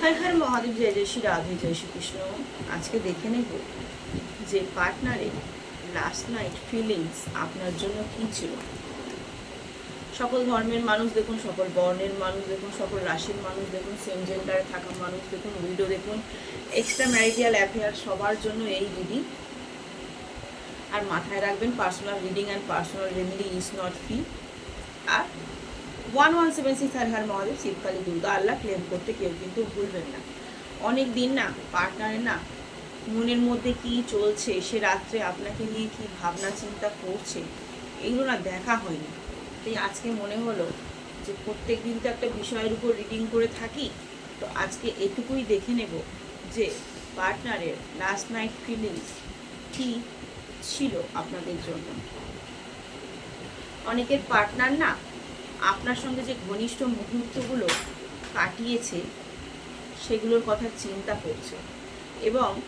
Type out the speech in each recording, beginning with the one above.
হর হর মহাদেব, জয় জয় শ্রী রাধে, জয় শ্রীকৃষ্ণ আজকে দেখে নেব যে পার্টনারের লাস্ট নাইট ফিলিংস আপনার জন্য কি ছিল? সকল ধর্মের মানুষ দেখুন, সকল বর্ণের মানুষ দেখুন, সকল রাশির মানুষ দেখুন সেম জেন্ডারে থাকা মানুষ দেখুন উইডো দেখুন এক্সট্রা ম্যারিটাল অ্যাফেয়ার সবার জন্য এই রিডিং আর মাথায় রাখবেন personal reading and personal remedy is not fee R one one seven six আর হার মহাদেব শিবকালী দুর্গা আল্লাহ ক্লেম করতে কেউ কিন্তু ভুলবেন না। অনেক দিন না পার্টনারের না, মনের মধ্যে কি চলছে, সে রাত্রে আপনাকে নিয়ে কি ভাবনা চিন্তা করছে, এগুলো না দেখা হয়নি। তাই আজকে মনে হলো যে প্রত্যেক দিন তো একটা বিষয়ের উপর রিডিং করে থাকি। তো আজকে এটুকুই দেখে নেব যে পার্টনারের লাস্ট নাইট ফিলিংস কি ছিল আপনাদের জন্য। অনেকের পার্টনার না আপনার সঙ্গে যে ঘনিষ্ঠ মুহূর্তগুলো কাটিয়েছে, সেগুলোর কথা চিন্তা করছে। এবং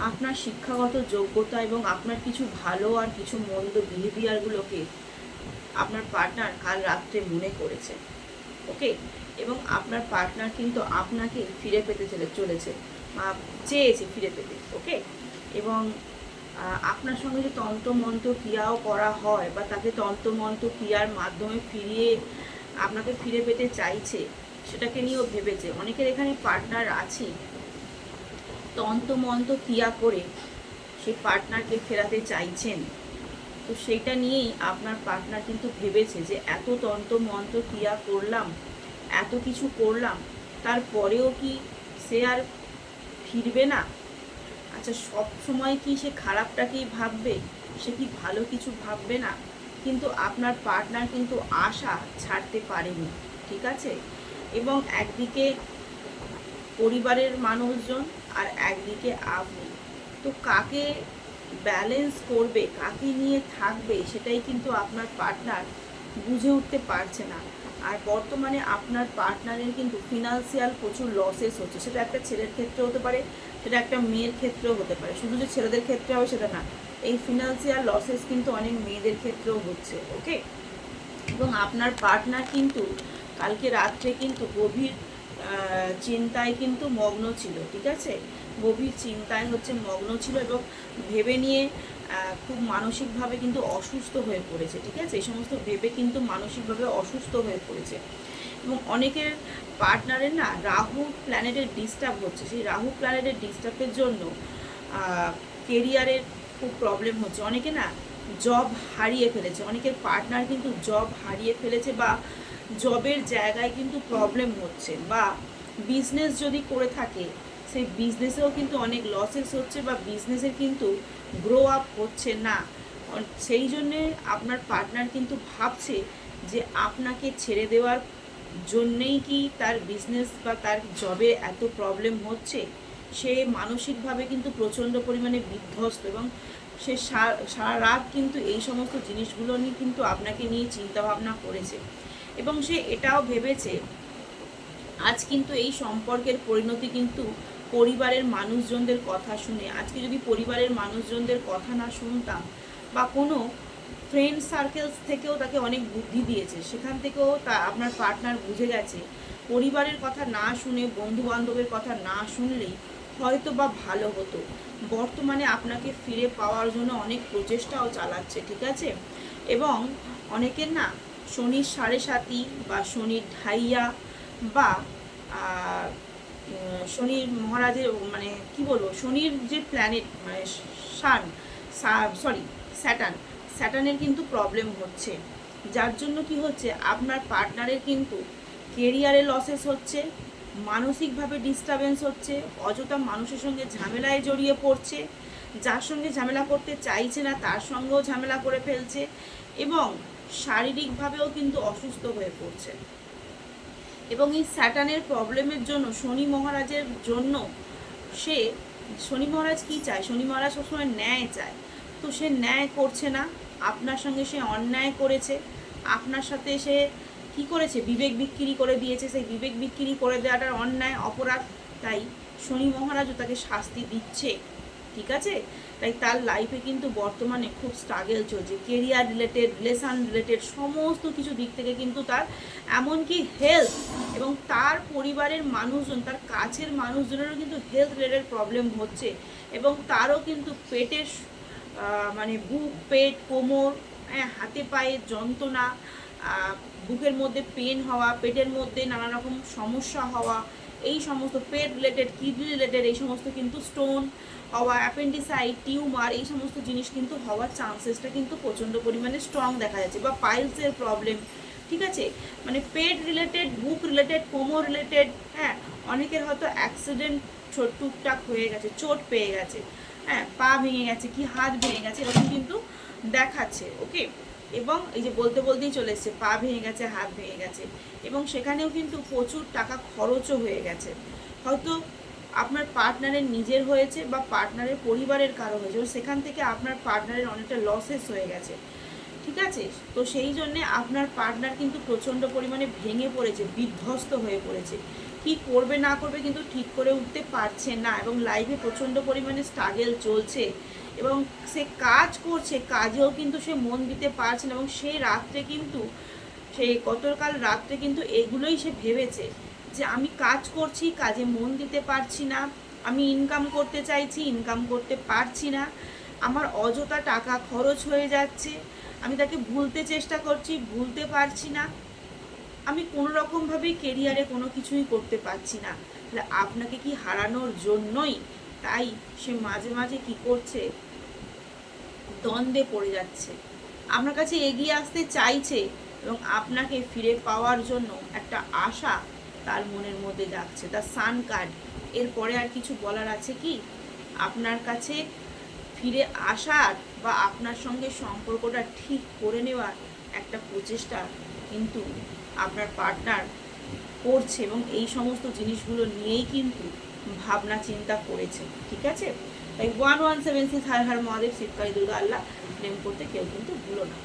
আপনার শিক্ষাগত যোগ্যতা এবং আপনার কিছু ভালো আর কিছু মন্দ বিহেভিয়ারগুলোকে আপনার পার্টনার কাল রাত্রে মনে করেছে। ওকে? এবং আপনার পার্টনার কিন্তু আপনাকে ফিরে পেতে চলে, চলেছে। চেয়েছে ফিরে পেতে। ওকে? এবং আপনার সঙ্গে যে তন্ত্রমন্ত্র ক্রিয়াও করা হয় বা তাকে তন্ত্রমন্ত্র ক্রিয়ার মাধ্যমে ফিরিয়ে, আপনাকে ফিরে পেতে চাইছে, সেটাকে নিয়েও ভেবেছে। অনেকের এখানে পার্টনার আছে। তন্ত্রমন্ত্র ক্রিয়া করে সেই পার্টনারকে ফেরাতে চাইছেন। তো সেইটা নিয়েই আপনার পার্টনার কিন্তু ভেবেছে যে, এত তন্ত্র মন্ত্র ক্রিয়া করলাম, এত কিছু করলাম, তারপরেও কি সে আর ফিরবে না? আচ্ছা সব সময় কি সে খারাপটাকেই ভাববে? সে কি ভালো কিছু ভাববে না? কিন্তু আপনার পার্টনার কিন্তু আশা ছাড়তে পারেনি, ঠিক আছে? এবং একদিকে পরিবারের মানুষজন আর একদিকে আপনি। তো কাকে ব্যালেন্স করবে, কাকে নিয়ে থাকবে, সেটাই কিন্তু আপনার পার্টনার বুঝে উঠতে পারছে না। আর বর্তমানে আপনার পার্টনারের কিন্তু ফিনান্সিয়াল প্রচুর লসেস হচ্ছে। সেটা একটা ছেলের ক্ষেত্রে হতে পারে, সেটা একটা মেয়ের ক্ষেত্রেও হতে পারে। শুধু যে ছেলেদের ক্ষেত্রে হবে সেটা না, এই ফিনান্সিয়াল লসেস কিন্তু অনেক মেয়েদের ক্ষেত্রেও হচ্ছে ওকে এবং আপনার পার্টনার কিন্তু কালকে রাত্রে কিন্তু গভীর চিন্তায় কিন্তু মগ্ন ছিল, ঠিক আছে? গভীর চিন্তায় হচ্ছে মগ্ন ছিল এবং ভেবে নিয়ে খুব মানসিকভাবে কিন্তু অসুস্থ হয়ে পড়েছে, ঠিক আছে? এই সমস্ত ভেবে কিন্তু মানসিকভাবে অসুস্থ হয়ে পড়েছে। এবং অনেকের পার্টনারের না রাহু প্ল্যানেটের ডিস্টার্ব হচ্ছে। সেই রাহু প্ল্যানেটের ডিস্টার্বের জন্য কেরিয়ারের খুব প্রবলেম হচ্ছে। অনেকে না জব হারিয়ে ফেলেছে। অনেকের পার্টনার কিন্তু জব হারিয়ে ফেলেছে বা জবের জায়গায় কিন্তু প্রবলেম হচ্ছে। বা বিজনেস যদি করে থাকে সেই বিজনেসেও কিন্তু অনেক লসেস হচ্ছে বা বিজনেসের কিন্তু গ্রো আপ হচ্ছে না। সেই জন্যে আপনার পার্টনার কিন্তু ভাবছে যে আপনাকে ছেড়ে দেওয়ার জন্যেই কি তার বিজনেস বা তার জবে এত প্রবলেম হচ্ছে? সে মানসিকভাবে কিন্তু প্রচণ্ড পরিমাণে বিধ্বস্ত এবং সে সারা রাত কিন্তু এই সমস্ত জিনিসগুলো নিয়ে কিন্তু আপনাকে নিয়ে চিন্তা ভাবনা করেছে। এবং সে এটাও ভেবেছে, আজ কিন্তু এই সম্পর্কের পরিণতি কিন্তু পরিবারের মানুষজনদের কথা শুনে, আজকে যদি পরিবারের মানুষজনদের কথা না শুনতাম বা কোনো ফ্রেন্ড সার্কেলস থেকেও তাকে অনেক বুদ্ধি দিয়েছে, সেখান থেকেও তা আপনার পার্টনার বুঝে গেছে। পরিবারের কথা না শুনে বন্ধু বান্ধবের কথা না শুনলেই হয়তো বা ভালো হতো। বর্তমানে আপনাকে ফিরে পাওয়ার জন্য অনেক প্রচেষ্টাও চালাচ্ছে, ঠিক আছে? এবং অনেকের না শনির সাড়ে সাতি বা শনির ঢাইয়া বা শনির মহারাজের মানে কি বলব, শনির যে প্ল্যানেট মানে সান সরি স্যাটার্ন স্যাটার্নের কিন্তু প্রবলেম হচ্ছে। যার জন্য কি হচ্ছে, আপনার পার্টনারের কিন্তু কেরিয়ারে লসেস হচ্ছে, মানসিকভাবে ডিস্টারবেন্স হচ্ছে, অযথা মানুষের সঙ্গে ঝামেলায় জড়িয়ে পড়ছে, যার সঙ্গে ঝামেলা করতে চাইছে না, তার সঙ্গেও ঝামেলা করে ফেলছে এবং শারীরিকভাবেও কিন্তু অসুস্থ হয়ে পড়ছে। এবং এই স্যাটানের প্রবলেমের জন্য শনি মহারাজের জন্য সে, শনি মহারাজ কি চায়? শনি মহারাজ সবসময় ন্যায় চায়। তো সে ন্যায় করছে না, আপনার সঙ্গে সে অন্যায় করেছে, আপনার সাথে সে কি করেছে? বিবেক বিক্রি করে দিয়েছে, সেই বিবেক বিক্রি করে দেওয়াটার অন্যায়, অপরাধ। তাই শনি মহারাজও তাকে শাস্তি দিচ্ছে। ঠিক আছে? তাই তার লাইফে কিন্তু বর্তমানে খুব স্ট্রাগেল চলছে। কেরিয়ার রিলেটেড রিলেশন রিলেটেড সমস্ত কিছু দিক থেকে কিন্তু তার এমনকি হেলথ এবং তার পরিবারের মানুষজন তার কাছের মানুষজনেরও কিন্তু হেলথ রিলেটেড প্রবলেম হচ্ছে এবং তারও কিন্তু পেটের মানে বুক পেট কোমর হ্যাঁ, হাতে পায়ে যন্ত্রণা বুকের মধ্যে পেন হওয়া পেটের মধ্যে নানা রকম সমস্যা হওয়া এই সমস্ত পেট রিলেটেড কিডনি রিলেটেড এই সমস্ত কিন্তু স্টোন হওয়া অ্যাপেন্ডিসাইড টিউমার এই সমস্ত জিনিস কিন্তু হওয়ার চান্সেসটা কিন্তু প্রচণ্ড পরিমাণে স্ট্রং দেখা যাচ্ছে বা পাইলসের প্রবলেম ঠিক আছে? মানে পেট রিলেটেড বুক রিলেটেড কোমো রিলেটেড হ্যাঁ অনেকের হয়তো অ্যাক্সিডেন্ট ছোট টুকটাক হয়ে গেছে, চোট পেয়ে গেছে হ্যাঁ পা ভেঙে গেছে, কি হাত ভেঙে গেছে, এরকম কিন্তু দেখাচ্ছে ওকে এবং এই যে বলতে বলতেই চলে এসছে, পা ভেঙে গেছে, হাত ভেঙে গেছে। এবং সেখানেও কিন্তু প্রচুর টাকা খরচও হয়ে গেছে। হয়তো আপনার পার্টনারের নিজের হয়েছে বা পার্টনারের পরিবারের কারও হয়েছে সেখান থেকে আপনার পার্টনারের অনেকটা লসেস হয়ে গেছে। ঠিক আছে? তো সেই জন্যে আপনার পার্টনার কিন্তু প্রচণ্ড পরিমাণে ভেঙে পড়েছে, বিধ্বস্ত হয়ে পড়েছে। কি করবে না করবে কিন্তু ঠিক করে উঠতে পারছে না, এবং লাইফে প্রচণ্ড পরিমাণে স্ট্রাগেল চলছে। এবং সে কাজ করছে, কাজেও কিন্তু সে মন দিতে পারছে না এবং সেই রাত্রে কিন্তু, সেই গতকাল রাত্রে কিন্তু এগুলোই সে ভেবেছে যে আমি কাজ করছি, কাজে মন দিতে পারছি না, আমি ইনকাম করতে চাইছি ইনকাম করতে পারছি না, আমার অযথা টাকা খরচ হয়ে যাচ্ছে, আমি তাকে ভুলতে চেষ্টা করছি, ভুলতে পারছি না, আমি কোনো রকমভাবেই কেরিয়ারে কোনো কিছুই করতে পারছি না। তাহলে আপনাকে কি হারানোর জন্যই তাই সে মাঝে মাঝে কি করছে? দ্বন্দ্বে পড়ে যাচ্ছে। আপনার কাছে এগিয়ে আসতে চাইছে এবং আপনাকে ফিরে পাওয়ার জন্য একটা আশা তার মনের মধ্যে যাচ্ছে। তার সান কার্ড এরপরে আর কিছু বলার আছে কি? আপনার কাছে ফিরে আসার বা আপনার সঙ্গে সম্পর্কটা ঠিক করে নেওয়ার একটা প্রচেষ্টা কিন্তু আপনার পার্টনার করছে এবং এই সমস্ত জিনিসগুলো নিয়েই কিন্তু ভাবনা, চিন্তা করেছে, ঠিক আছে? তাই one one seven six Har Har Mahadev Shivkali Durga, Allah, প্রেম করতে কেউ কিন্তু ভুলো না।